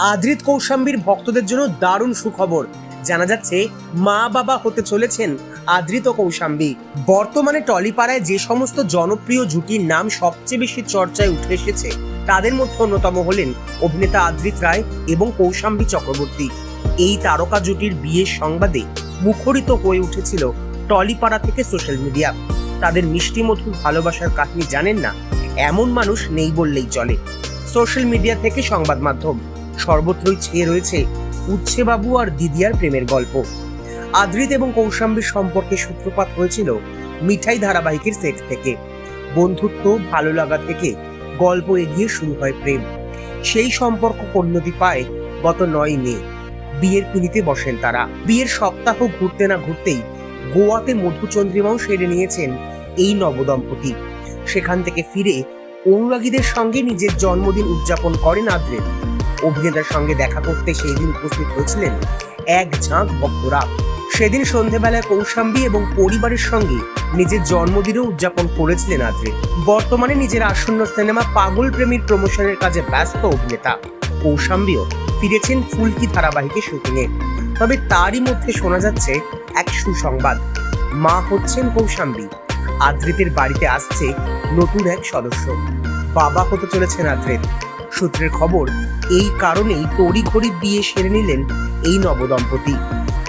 আদ্রিত কৌশাম্বীর ভক্তদের জন্য দারুণ সুখবর। জানা যাচ্ছে, মা বাবা হতে চলেছেন আদ্রিত ও কৌশাম্বী। বর্তমানে টলিপাড়ায় যে সমস্ত জনপ্রিয় জুটির নাম সবচেয়ে বেশি চর্চায় উঠে এসেছে, তাদের মধ্যে অন্যতম হলেন অভিনেতা আদ্রিত রায় এবং কৌশাম্বী চক্রবর্তী। এই তারকা জুটির বিয়ের সংবাদে মুখরিত হয়ে উঠেছিল টলিপাড়া থেকে সোশ্যাল মিডিয়া। তাদের মিষ্টি মধুর ভালোবাসার কাহিনী জানেন না, এমন মানুষ নেই বললেই চলে। সোশ্যাল মিডিয়া থেকে সংবাদ মাধ্যম। সর্বত্রই ছেয়ে রয়েছে উচ্ছে বাবু আর দিদিয়ার প্রেমের গল্প। আদ্রিত এবং কৌশাম্বীর সম্পর্কে সূত্রপাত হয়েছিল মিঠাই ধারাবাহিকের সেট থেকে। বন্ধুত্ব ভালো লাগা থেকে গল্প এগিয়ে শুরু হয় প্রেম। সেই সম্পর্ক পরিণতি পায় গত নয় মে। বিয়ের পিড়িতে বসেন তারা। বিয়ের সপ্তাহ ঘুরতে না ঘুরতেই গোয়াতে মধুচন্দ্রিমাও সেরে নিয়েছেন এই নবদম্পতি। সেখান থেকে ফিরে অনুরাগীদের সঙ্গে নিজের জন্মদিন উদযাপন করেন আদ্রিত। অভিনেতার সঙ্গে দেখা করতে সেই দিন উপস্থিত হয়েছিলেন এক ঝাঁক ভক্তরা। সেদিন সন্ধেবেলায় কৌশাম্বী এবং পরিবারের সঙ্গে নিজের জন্মদিনও উদযাপন করেছিলেন আদ্রিত বর্তমানে নিজের আসন্ন সিনেমা পাগল প্রেমীর প্রমোশনের কাজে ব্যস্ত অভিনেতা। কৌশাম্বীও ফিরেছেন ফুলকি ধারাবাহিকে শুটিংয়ে। তবে তারই মধ্যে শোনা যাচ্ছে এক সুসংবাদ। মা হচ্ছেন কৌশাম্বী। আদ্রিতের বাড়িতে আসছে নতুন এক সদস্য। বাবা হতে চলেছেন আদ্রিত। সূত্রের খবর, এই কারণেই তড়িঘড়ি বিয়ে সেরে নিলেন এই নবদম্পতি।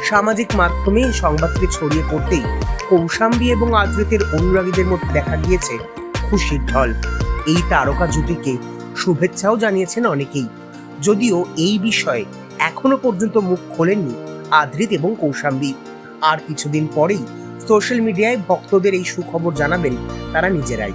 সামাজিক মাধ্যমে সংবাদটি ছড়িয়ে পড়তেই কৌশাম্বী এবং আদ্রিতের অনুরাগীদের মধ্যে দেখা গিয়েছে খুশির ঢল। এই তারকা জুটিকে শুভেচ্ছাও জানিয়েছেন অনেকেই। যদিও এই বিষয়ে এখনও পর্যন্ত মুখ খোলেননি আদ্রিত এবং কৌশাম্বী। আর কিছুদিন পরেই সোশ্যাল মিডিয়ায় ভক্তদের এই সুখবর জানাবেন তারা নিজেরাই।